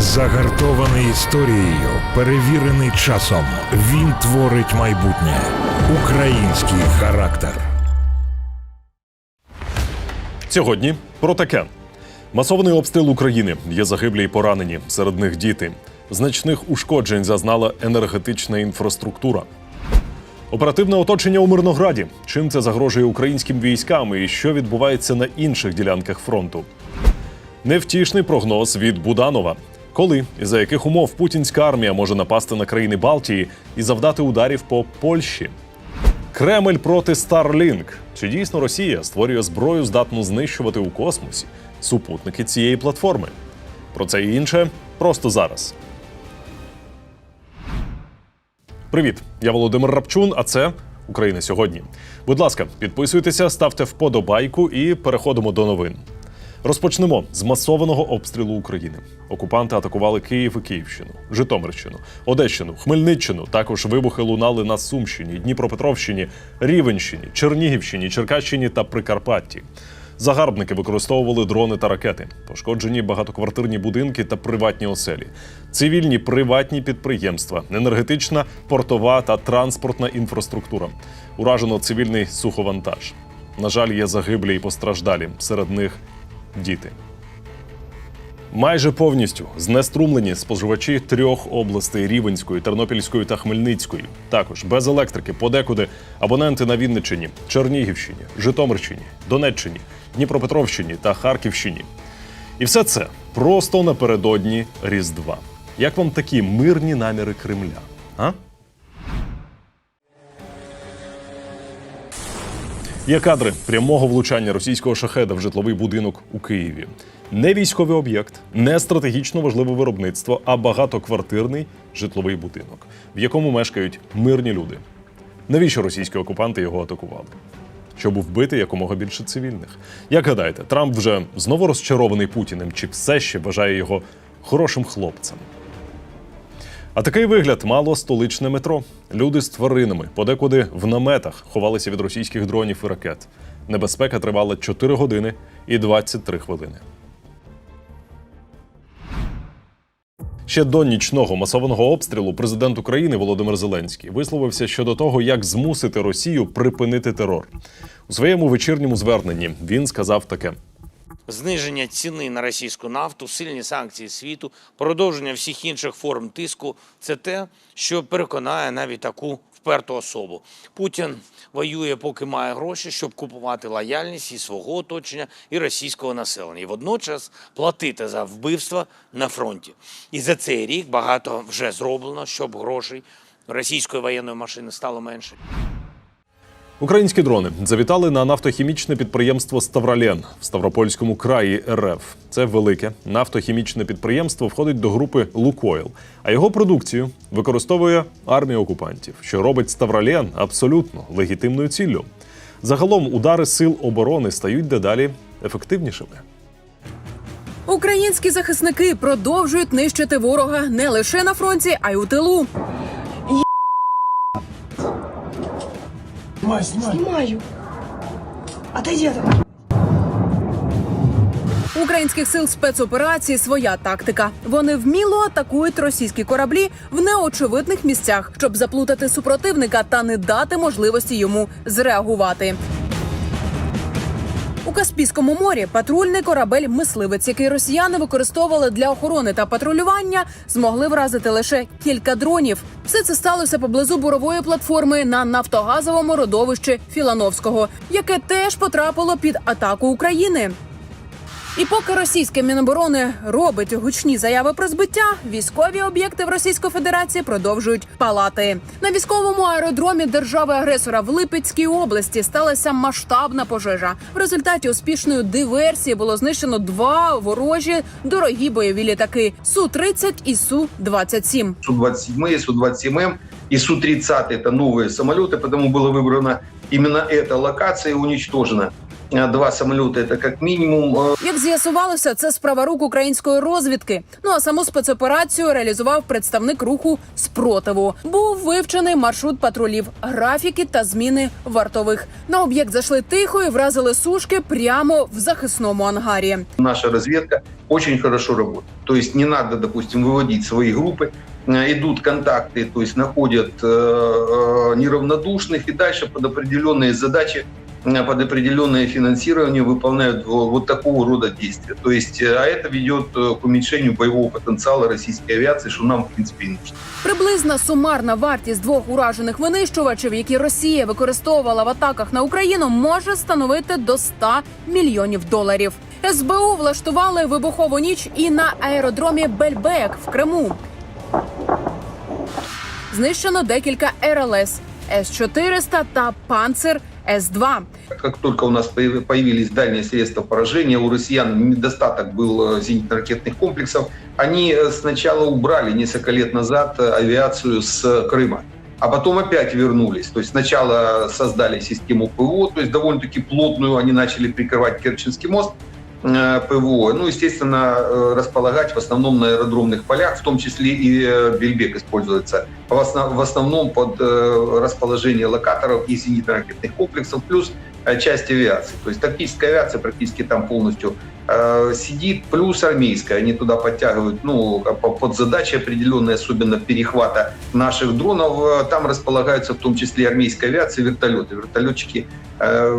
Загартований історією, перевірений часом. Він творить майбутнє. Український характер. Сьогодні про таке: масований обстріл України. Є загиблі й поранені. Серед них діти. Значних ушкоджень зазнала енергетична інфраструктура. Оперативне оточення у Мирнограді. Чим це загрожує українським військам і що відбувається на інших ділянках фронту? Невтішний прогноз від Буданова. Коли і за яких умов путінська армія може напасти на країни Балтії і завдати ударів по Польщі? Кремль проти Starlink. Чи дійсно Росія створює зброю, здатну знищувати у космосі супутники цієї платформи? Про це і інше просто зараз. Привіт, я Володимир Рапчун, а це Україна сьогодні. Будь ласка, підписуйтеся, ставте вподобайку і переходимо до новин. Розпочнемо з масованого обстрілу України. Окупанти атакували Київ і Київщину, Житомирщину, Одещину, Хмельниччину. Також вибухи лунали на Сумщині, Дніпропетровщині, Рівенщині, Чернігівщині, Черкащині та Прикарпатті. Загарбники використовували дрони та ракети, пошкоджені багатоквартирні будинки та приватні оселі, цивільні приватні підприємства, енергетична, портова та транспортна інфраструктура. Уражено цивільний суховантаж. На жаль, є загиблі і постраждалі. Серед них діти. Майже повністю знеструмлені споживачі трьох областей Рівенської, Тернопільської та Хмельницької. Також без електрики подекуди абоненти на Вінниччині, Чернігівщині, Житомирщині, Донеччині, Дніпропетровщині та Харківщині. І все це просто напередодні Різдва. Як вам такі мирні наміри Кремля? А? Є кадри прямого влучання російського шахеда в житловий будинок у Києві. Не військовий об'єкт, не стратегічно важливе виробництво, а багатоквартирний житловий будинок, в якому мешкають мирні люди. Навіщо російські окупанти його атакували? Щоб вбити якомога більше цивільних. Як гадаєте, Трамп вже знову розчарований Путіним, чи все ще вважає його хорошим хлопцем? А такий вигляд мало столичне метро. Люди з тваринами, подекуди в наметах ховалися від російських дронів і ракет. Небезпека тривала 4 години і 23 хвилини. Ще до нічного масованого обстрілу президент України Володимир Зеленський висловився щодо того, як змусити Росію припинити терор. У своєму вечірньому зверненні він сказав таке: зниження ціни на російську нафту, сильні санкції світу, продовження всіх інших форм тиску це те, що переконає навіть таку вперту особу. Путін воює, поки має гроші, щоб купувати лояльність і свого оточення, і російського населення, і водночас платити за вбивства на фронті. І за цей рік багато вже зроблено, щоб грошей російської воєнної машини стало менше. Українські дрони завітали на нафтохімічне підприємство Ставралєн в Ставропольському краї РФ. Це велике нафтохімічне підприємство входить до групи Лукойл, а його продукцію використовує армія окупантів, що робить Ставралєн абсолютно легітимною ціллю. Загалом удари сил оборони стають дедалі ефективнішими. Українські захисники продовжують нищити ворога не лише на фронті, а й у тилу. Снимай, снимай. Снимаю. Отойди от этого. У українських сил спецоперації своя тактика. Вони вміло атакують російські кораблі в неочевидних місцях, щоб заплутати супротивника та не дати можливості йому зреагувати. Каспійському морі патрульний корабель мисливець, який росіяни використовували для охорони та патрулювання, змогли вразити лише кілька дронів. Все це сталося поблизу бурової платформи на нафтогазовому родовищі Філановського, яке теж потрапило під атаку України. І поки російське міноборони робить гучні заяви про збиття, військові об'єкти в Російської Федерації продовжують палати. На військовому аеродромі держави-агресора в Липецькій області сталася масштабна пожежа. В результаті успішної диверсії було знищено два ворожі дорогі бойові літаки су 30 і су 27 Су-27, Су-27М и Су-30 это новые самолеты, потому было выбрано именно эта локация и уничтожена. э, два самолета это как минимум. Э, Як з'ясувалося, це справа рук української розвідки. Ну а саму спецоперацію реалізував представник руху спротиву. Був вивчений маршрут патрулів, графіки та зміни вартових. На об'єкт зайшли тихо і вразили сушки прямо в захисному ангарі. наша разведка очень хорошо работает. То есть не надо, допустим, выводить свои группы, Э, идут контакты, то есть находят э, э, неравнодушных и дальше под определенные задачи э, под определенное финансирование выполняют во- вот такого рода действия. То есть, э, а это ведет э, к уменьшению боевого потенциала российской авиации, что нам, в принципе, и нужно. Приблизна сумарна вартість двох уражених винищувачів, які Росія використовувала в атаках на Україну, може становити до 100 мільйонів доларів. СБУ влаштували вибухову ніч і на аеродромі Бельбек в Криму. Знищено декілька РЛС С-400 та Панцер С-2. Как только у нас появ- появились дальние средства поражения, у россиян недостаток был э, зенитно-ракетных комплексов, они э, сначала убрали несколько лет назад э, авиацию с Крыма. А потом опять вернулись. То есть сначала создали систему ПВО, то есть довольно-таки плотную, они начали прикрывать Керченский мост, ПВО. Ну, естественно, э, располагать в основном на аэродромных полях, в том числе и э, Бельбек используется в основ- в основном под э, расположение локаторов и зенитно-ракетных комплексов, плюс э, часть авиации. То есть тактическая авиация практически там полностью э, сидит, плюс армейская. Они туда подтягивают ну, по- под задачи определенные, особенно перехвата наших дронов. Э, Там располагаются в том числе армейская авиация, вертолеты. Вертолетчики э,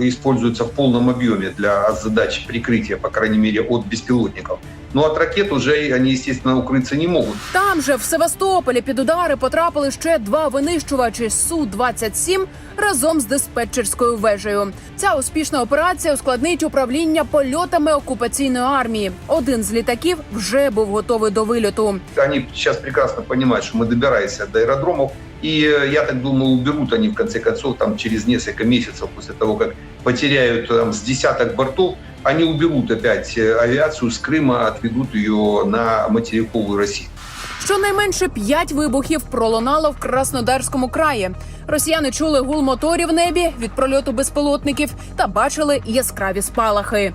используются в полном объеме для задач прикрытия, по крайней мере, от беспилотников. Но от ракет уже они, естественно, укрыться не могут. Там же в Севастополі під удари потрапили ще два винищувачі Су-27 разом з диспетчерською вежею. Ця успішна операція ускладнить управління польотами окупаційної армії. Один з літаків вже був готовий до вильоту. Они сейчас прекрасно понимают, что мы добираемся до аэродромов, и э, я так думаю, уберут они в конце концов там через несколько месяцев после того, как потеряют там с десяток бортов, они уберут опять э, авиацию с Крыма, отведут ее на материковую Россию. Щонайменше п'ять вибухів пролунало в Краснодарському краї. Росіяни чули гул моторів в небі від прольоту безпілотників та бачили яскраві спалахи.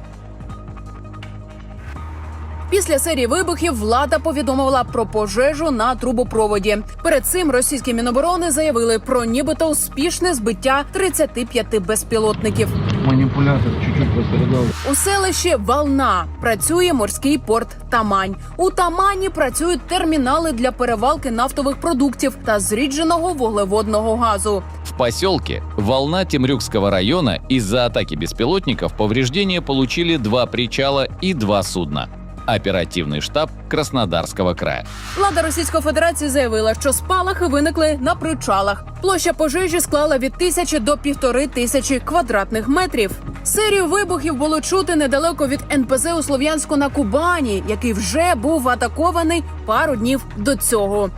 Після серії вибухів влада повідомила про пожежу на трубопроводі. Перед цим російські міноборони заявили про нібито успішне збиття 35 безпілотників. манипулятор чуть-чуть пострадал. У селищі Волна працює морський порт Тамань. У Тамані працюють термінали для перевалки нафтових продуктів та зрідженого вуглеводного газу. В поселке Волна Темрюкского района из-за атаки беспилотников повреждения получили два причала и два судна. Оперативный штаб Краснодарського края. Влада Російської Федерації заявила, що спалахи виникли на причалах. Площа пожежі склала від тисячі до півтори тисячі квадратних метрів. Серію вибухів було чути недалеко від НПЗ у Слов'янську на Кубані, який вже був атакований пару днів до цього.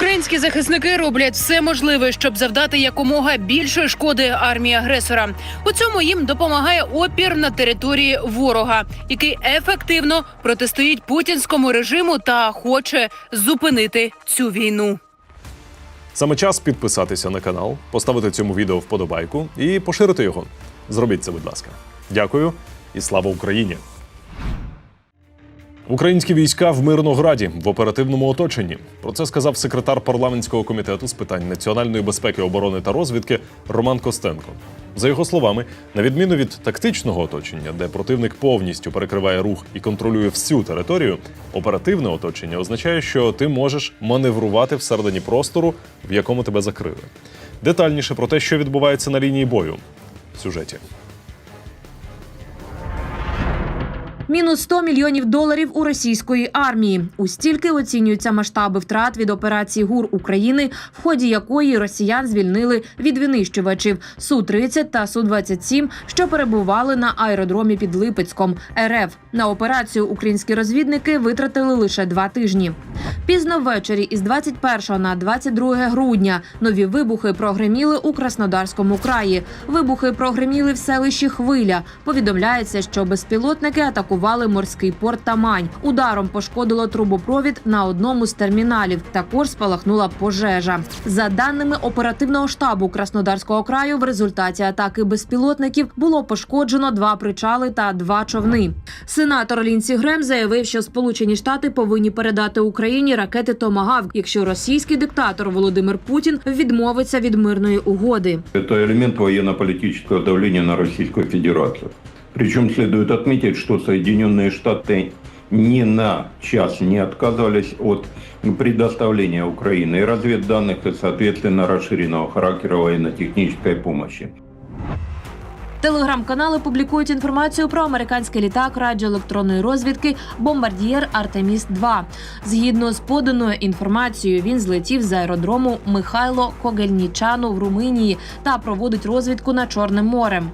Українські захисники роблять все можливе, щоб завдати якомога більше шкоди армії агресора. У цьому їм допомагає опір на території ворога, який ефективно протистоїть путінському режиму та хоче зупинити цю війну. Саме час підписатися на канал, поставити цьому відео вподобайку і поширити його. Зробіть це, будь ласка. Дякую і слава Україні! Українські війська в Мирнограді в оперативному оточенні. Про це сказав секретар парламентського комітету з питань національної безпеки, оборони та розвідки Роман Костенко. За його словами, на відміну від тактичного оточення, де противник повністю перекриває рух і контролює всю територію, оперативне оточення означає, що ти можеш маневрувати всередині простору, в якому тебе закрили. Детальніше про те, що відбувається на лінії бою в сюжеті. Мінус 100 мільйонів доларів у російської армії. У стільки оцінюються масштаби втрат від операції ГУР України, в ході якої росіян звільнили від винищувачів су 30 та су 27 що перебували на аеродромі під Липецьком РФ. На операцію українські розвідники витратили лише два тижні. Пізно ввечері із 21 на 22 грудня нові вибухи прогреміли у Краснодарському краї. Вибухи прогреміли в селищі Хвиля. Повідомляється, що безпілотники атакували атакували морський порт Тамань. Ударом пошкодило трубопровід на одному з терміналів. Також спалахнула пожежа. За даними оперативного штабу Краснодарського краю, в результаті атаки безпілотників було пошкоджено два причали та два човни. Сенатор Лінсі Грем заявив, що Сполучені Штати повинні передати Україні ракети Томагавк, якщо російський диктатор Володимир Путін відмовиться від мирної угоди. Это элемент военно-политического давления на Российскую Федерацию. Причем следует отметить, что Соединенные Штаты ни на час не отказывались от предоставления Украины и разведданных, и, соответственно, расширенного характера военно-технической помощи. Телеграм-канали публікують інформацію про американський літак радіоелектронної розвідки Бомбардієр Артеміс 2 Згідно з поданою інформацією, він злетів з аеродрому Михайло Когельнічану в Румунії та проводить розвідку над Чорним морем.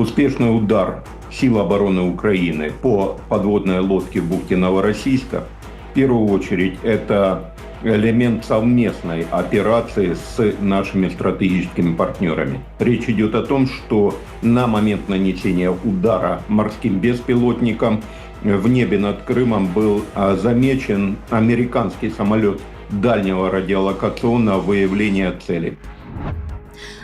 Успешный удар сил обороны Украины по подводной лодке в бухте Новороссийска в первую очередь это элемент совместной операции с нашими стратегическими партнерами. Речь идет о том, что на момент нанесения удара морским беспилотником в небе над Крымом был а, замечен американский самолет дальнего радиолокационного выявления цели.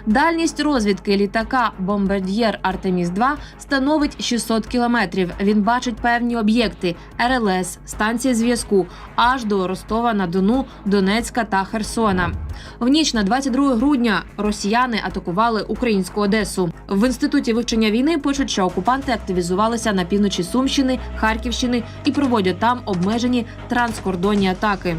Дальність розвідки літака Бомбардієр Артеміс 2 становить 600 кілометрів. Він бачить певні об'єкти РЛС, станції зв'язку аж до Ростова на Дону, Донецька та Херсона. В ніч на 22 грудня росіяни атакували українську Одесу. В інституті вивчення війни пишуть, що окупанти активізувалися на півночі Сумщини, Харківщини і проводять там обмежені транскордонні атаки.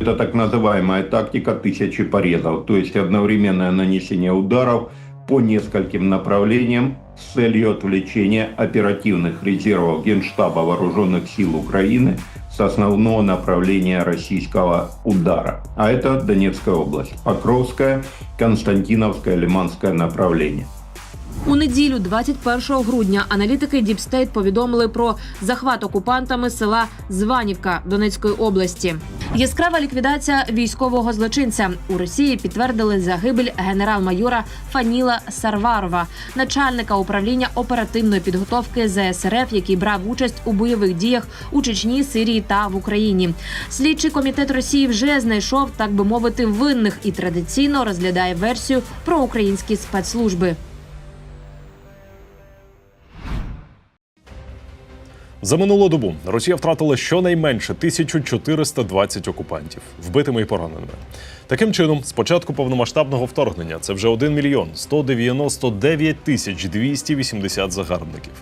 Это так называемая тактика тысячи порезов, то есть одновременное нанесение ударов по нескольким направлениям с целью отвлечения оперативных резервов Генштаба Вооруженных сил Украины с основного направления российского удара. А это Донецкая область, Покровская, Константиновское, Лиманское направление. У неділю, 21 грудня, аналітики State повідомили про захват окупантами села Званівка Донецької області. Яскрава ліквідація військового злочинця у Росії підтвердили загибель генерал-майора Фаніла Сарварова, начальника управління оперативної підготовки ЗСРФ, який брав участь у бойових діях у Чечні, Сирії та в Україні. Слідчий комітет Росії вже знайшов, так би мовити, винних і традиційно розглядає версію про українські спецслужби. За минулу добу Росія втратила щонайменше 1420 окупантів, вбитими і пораненими. Таким чином, з початку повномасштабного вторгнення це вже 1 мільйон 199 тисяч 280 загарбників.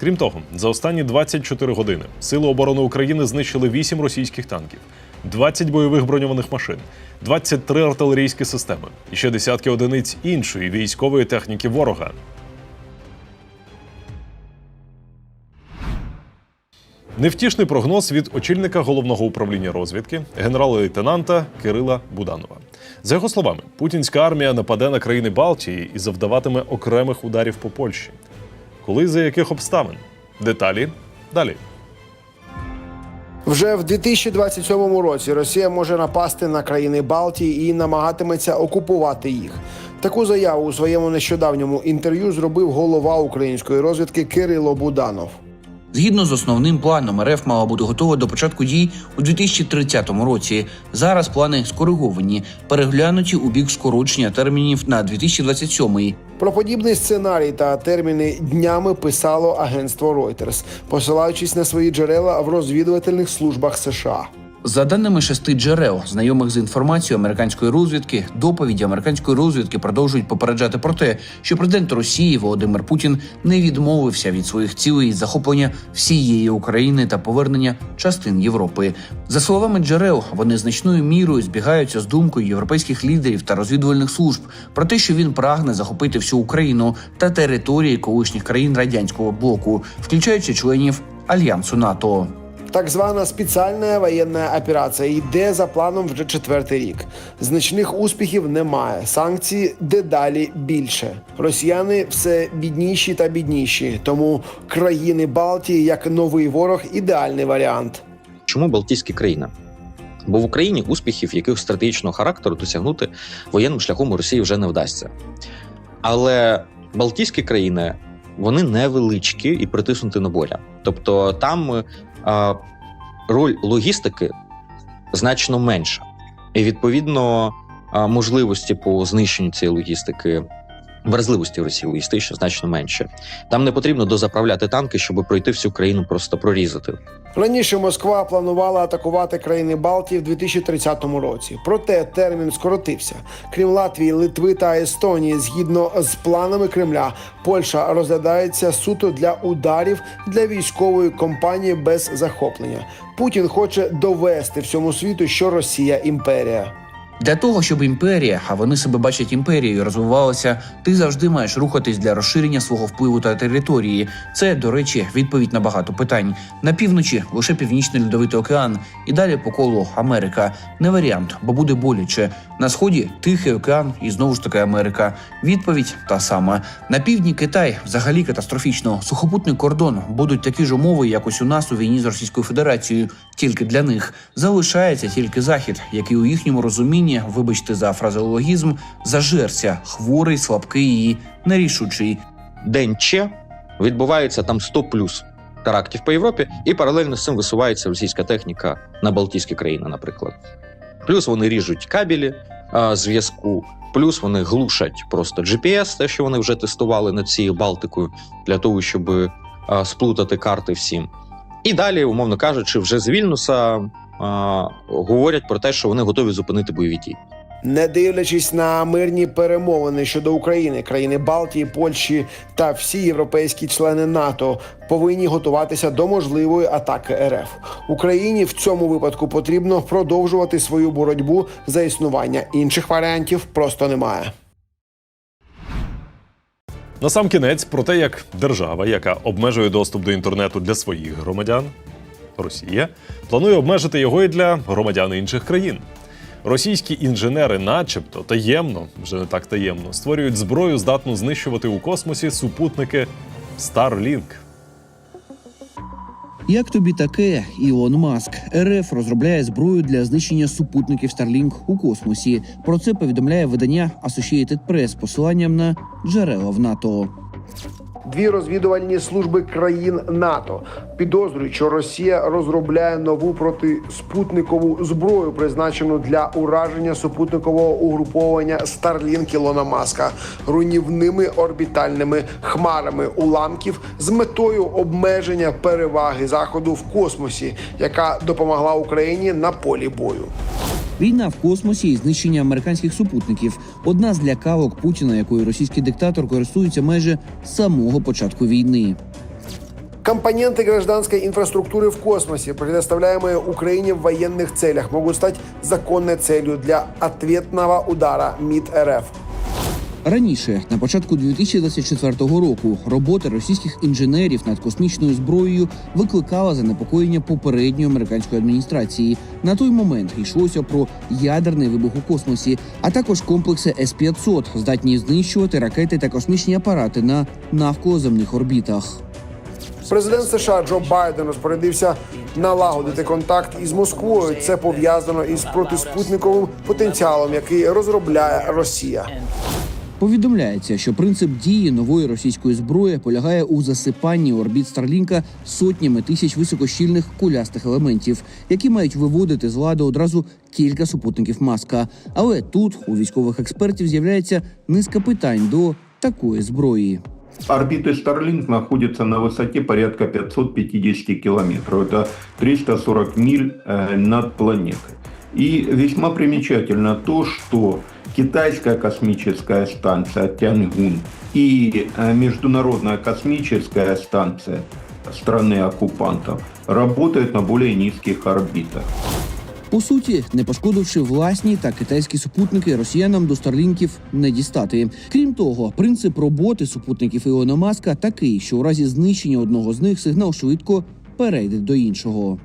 Крім того, за останні 24 години Сили оборони України знищили 8 російських танків, 20 бойових броньованих машин, 23 артилерійські системи і ще десятки одиниць іншої військової техніки ворога. Невтішний прогноз від очільника головного управління розвідки генерала-лейтенанта Кирила Буданова. За його словами, путінська армія нападе на країни Балтії і завдаватиме окремих ударів по Польщі. Коли за яких обставин? Деталі далі. Вже в 2027 році Росія може напасти на країни Балтії і намагатиметься окупувати їх. Таку заяву у своєму нещодавньому інтерв'ю зробив голова української розвідки Кирило Буданов. Згідно з основним планом, РФ мала бути готова до початку дій у 2030 році. Зараз плани скориговані, переглянуті у бік скорочення термінів на 2027. Про подібний сценарій та терміни днями писало агентство Reuters, посилаючись на свої джерела в розвідувальних службах США. За даними шести джерел, знайомих з інформацією американської розвідки, доповіді американської розвідки продовжують попереджати про те, що президент Росії Володимир Путін не відмовився від своїх цілей захоплення всієї України та повернення частин Європи. За словами джерел, вони значною мірою збігаються з думкою європейських лідерів та розвідувальних служб про те, що він прагне захопити всю Україну та території колишніх країн радянського блоку, включаючи членів альянсу НАТО. Так звана спеціальна воєнна операція йде за планом вже четвертий рік. Значних успіхів немає. Санкцій дедалі більше. Росіяни все бідніші та бідніші. Тому країни Балтії як новий ворог ідеальний варіант. Чому Балтійські країни? Бо в Україні успіхів якихось стратегічного характеру досягнути воєнним шляхом у Росії вже не вдасться. Але Балтійські країни вони невеличкі і притиснуті на боля. Тобто там роль логістики значно менша. І відповідно можливості по знищенню цієї логістики, вразливості Росії логістично значно менше. Там не потрібно дозаправляти танки, щоб пройти всю країну, просто прорізати. Раніше Москва планувала атакувати країни Балтії в 2030 році. Проте термін скоротився. Крім Латвії, Литви та Естонії, згідно з планами Кремля, Польща розглядається суто для ударів для військової кампанії без захоплення. Путін хоче довести всьому світу, що Росія імперія. Для того, щоб імперія, а вони себе бачать імперією, розвивалася, ти завжди маєш рухатись для розширення свого впливу та території. Це, до речі, відповідь на багато питань. На півночі лише північний льодовитий океан, і далі по колу Америка. Не варіант, бо буде боляче. На сході Тихий океан і знову ж таки Америка. Відповідь та сама. На півдні Китай взагалі катастрофічно. Сухопутний кордон будуть такі ж умови, як ось у нас у війні з Російською Федерацією. Тільки для них залишається тільки захід, який у їхньому розумінні, вибачте за фразеологізм, зажерся, хворий, слабкий і нерішучий. День Че відбувається там 100 плюс терактів по Європі, і паралельно з цим висувається російська техніка на Балтійські країни, наприклад. Плюс вони ріжуть кабелі зв'язку, плюс вони глушать просто GPS, те, що вони вже тестували над цією Балтикою, для того, щоб а, сплутати карти всім. І далі, умовно кажучи, вже з Вільнюса говорять про те, що вони готові зупинити бойові дії. Не дивлячись на мирні перемовини щодо України, країни Балтії, Польщі та всі європейські члени НАТО повинні готуватися до можливої атаки РФ. Україні в цьому випадку потрібно продовжувати свою боротьбу за існування. Інших варіантів просто немає. Насамкінець про те, як держава, яка обмежує доступ до інтернету для своїх громадян, Росія, планує обмежити його і для громадян інших країн. Російські інженери, начебто таємно, вже не так таємно, створюють зброю, здатну знищувати у космосі супутники Starlink. Як тобі таке, Ілон Маск? РФ розробляє зброю для знищення супутників Starlink у космосі. Про це повідомляє видання Associated Press з посиланням на джерела в НАТО. Дві розвідувальні служби країн НАТО підозрюють, що Росія розробляє нову протиспутникову зброю, призначену для ураження супутникового угруповання Starlink Ілона Маска руйнівними орбітальними хмарами уламків з метою обмеження переваги заходу в космосі, яка допомогла Україні на полі бою. Війна в космосі і знищення американських супутників одна з лякавок Путіна, якою російський диктатор користується майже з самого початку війни. Компоненты гражданской инфраструктуры в космосе, предоставляемые Украине в военных целях, могут стать законной целью для ответного удара МИД РФ. Раніше, на початку 2024 року, робота російських інженерів над космічною зброєю викликала занепокоєння попередньої американської адміністрації. На той момент йшлося про ядерний вибух у космосі, а також комплекси С-500, здатні знищувати ракети та космічні апарати на навколоземних орбітах. Президент США Джо Байден розпорядився налагодити контакт із Москвою. Це пов'язано із протиспутниковим потенціалом, який розробляє Росія. Повідомляється, що принцип дії нової російської зброї полягає у засипанні орбіт Старлінка сотнями тисяч високощільних кулястих елементів, які мають виводити з ладу одразу кілька супутників маска. Але тут у військових експертів з'являється низка питань до такої зброї. Орбиты Starlink находятся на высоте порядка 550 километров. Это 340 миль э, над планетой. И весьма примечательно то, что китайская космическая станция Тянгун и э, международная космическая станция страны-оккупантов работают на более низких орбитах. По суті, не пошкодивши власні та китайські супутники, росіянам до старлінків не дістати. Крім того, принцип роботи супутників Ілона Маска такий, що у разі знищення одного з них сигнал швидко перейде до іншого.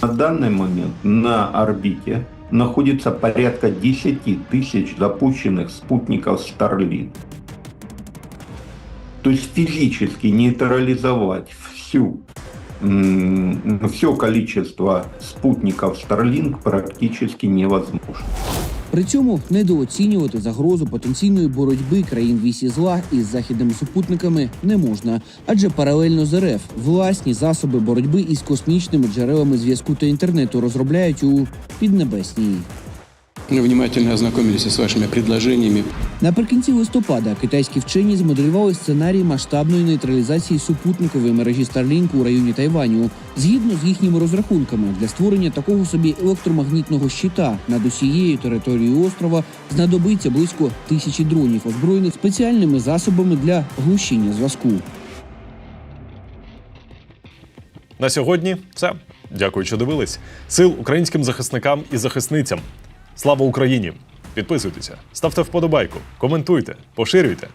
На данный момент на орбите находится порядка 10 тысяч запущенных спутников Starlink. То есть физически нейтрализовать всю все количество спутников Starlink практически невозможно. При цьому недооцінювати загрозу потенційної боротьби країн вісі зла із західними супутниками не можна, адже паралельно з РФ власні засоби боротьби із космічними джерелами зв'язку та інтернету розробляють у Піднебесній. Мы внимательно ознакомились с вашими предложениями. Наприкінці листопада китайські вчені змоделювали сценарій масштабної нейтралізації супутникової мережі Starlink у районі Тайваню. Згідно з їхніми розрахунками, для створення такого собі електромагнітного щита над усією територією острова знадобиться близько тисячі дронів, озброєних спеціальними засобами для глушіння зв'язку. На сьогодні все. Дякую, що дивились. Сил українським захисникам і захисницям. Слава Україні! Підписуйтеся, ставте вподобайку, коментуйте, поширюйте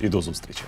і до зустрічі.